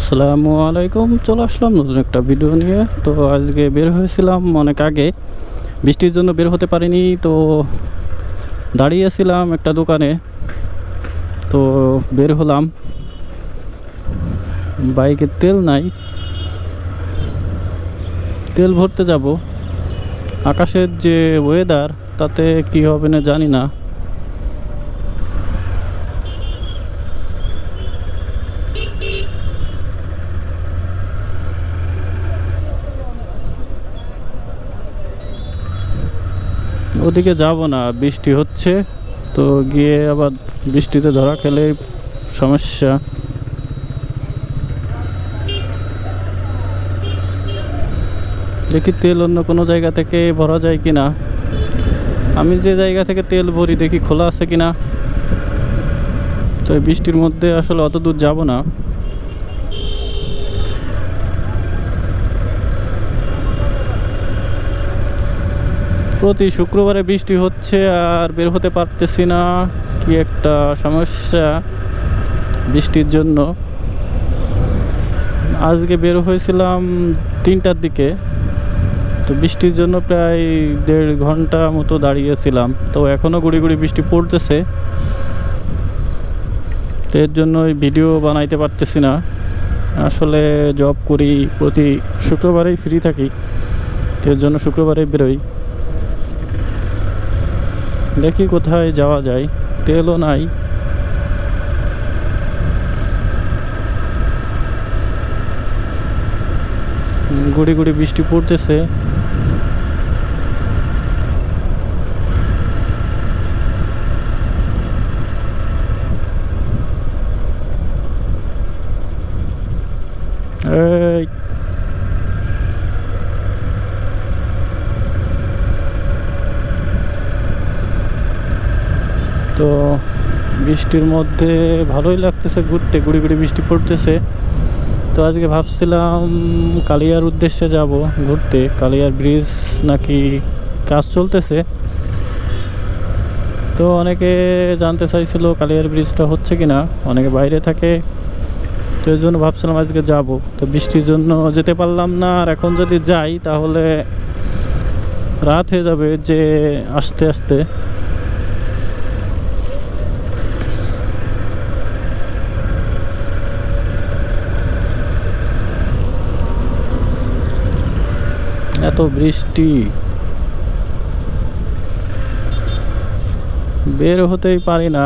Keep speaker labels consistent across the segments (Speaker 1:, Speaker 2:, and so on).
Speaker 1: আসসালামু আলাইকুম। চলে আসলাম নতুন একটা ভিডিও নিয়ে। তো আজকে বের হয়েছিলাম অনেক আগে। বৃষ্টির জন্য বের হতে পারিনি, তো দাঁড়িয়েছিলাম একটা দোকানে। তো বের হলাম। বাইকে তেল নাই। তেল ভরতে যাব। আকাশের যে ওয়েদার তাতে কি হবে না জানি না। ওদিকে যাব না, বৃষ্টি হচ্ছে, তো গিয়ে আবার বৃষ্টিতে ধরা খেলে সমস্যা। দেখি তেল অন্য কোনো জায়গা থেকে ভরা যায় কি না আমি যে জায়গা থেকে তেল ভরি দেখি খোলা আছে কি না তো বৃষ্টির মধ্যে আসলে অত দূর যাব না। প্রতি শুক্রবারে বৃষ্টি হচ্ছে আর বের হতে পারতেছি না। কি একটা সমস্যা বৃষ্টির জন্য। আজকে বের হয়েছিলাম তিনটার দিকে। তো বৃষ্টির জন্য প্রায় দেড় ঘণ্টা মতো দাঁড়িয়েছিলাম। তো এখনও গুড়ি গুড়ি বৃষ্টি পড়তেছে। তো এর জন্য এই ভিডিও বানাইতে পারতেছি না। আসলে জব করি প্রতি শুক্রবারেই ফ্রি থাকি। এর জন্য শুক্রবারে বেরোই। দেখি কোথায় যাওয়া যায়। তেলও নাই। গুড়ি গুড়ি বৃষ্টি পড়তেছে এই তো বৃষ্টির মধ্যে ভালোই লাগতেছে ঘুরতে, গুড়ি গুড়ি বৃষ্টি পড়তেছে। তো আজকে ভাবছিলাম কালিয়ার উদ্দেশ্যে যাব ঘুরতে। কালিয়ার ব্রিজ নাকি কাজ চলতেছে। তো অনেকে জানতে চাইছিল কালিয়ার ব্রিজটা হচ্ছে কি না অনেকে বাইরে থাকে। তো এই জন্য ভাবছিলাম আজকে যাব। তো বৃষ্টির জন্য যেতে পারলাম না, আর এখন যদি যাই তাহলে রাত হয়ে যাবে যে আস্তে আস্তে। এত বৃষ্টি। বের হতেই পারি না।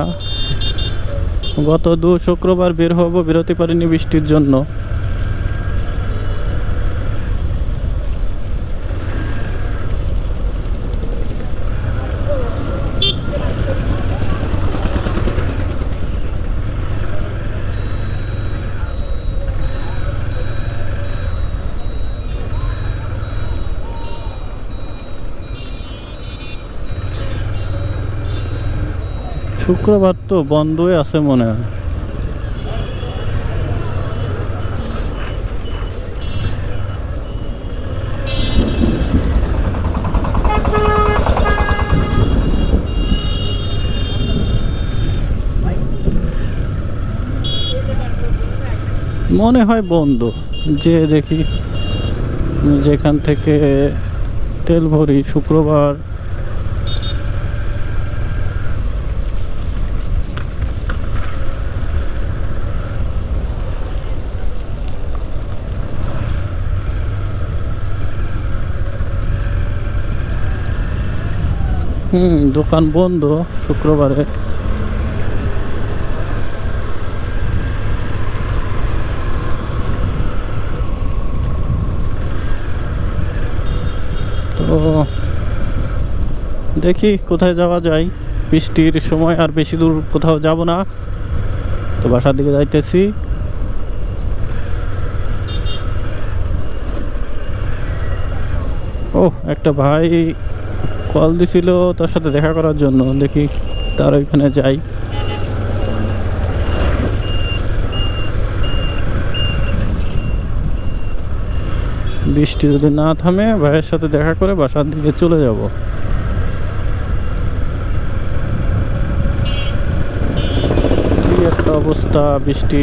Speaker 1: গত দু শুক্রবার বের হব, বেরোতে পারিনি বৃষ্টির জন্য। শুক্রবার তো বন্ধই আছে মনে হয়। মনে হয় বন্ধ। যে দেখি, যেখান থেকে তেল ভরি শুক্রবার হুম, দোকান বন্ধ শুক্রবারে। তো দেখি কোথায় যাওয়া যায়। বৃষ্টির সময় আর বেশি দূর কোথাও যাব না। তো বাসার দিকে যাইতেছি। ও একটা ভাই কল দিছিল তার সাথে দেখা করার জন্য, দেখি তার ওইখানে যাই। বৃষ্টি যদি না থামে, ভাইয়ের সাথে দেখা করে বাসার দিকে চলে যাব। একটা অবস্থা, বৃষ্টি।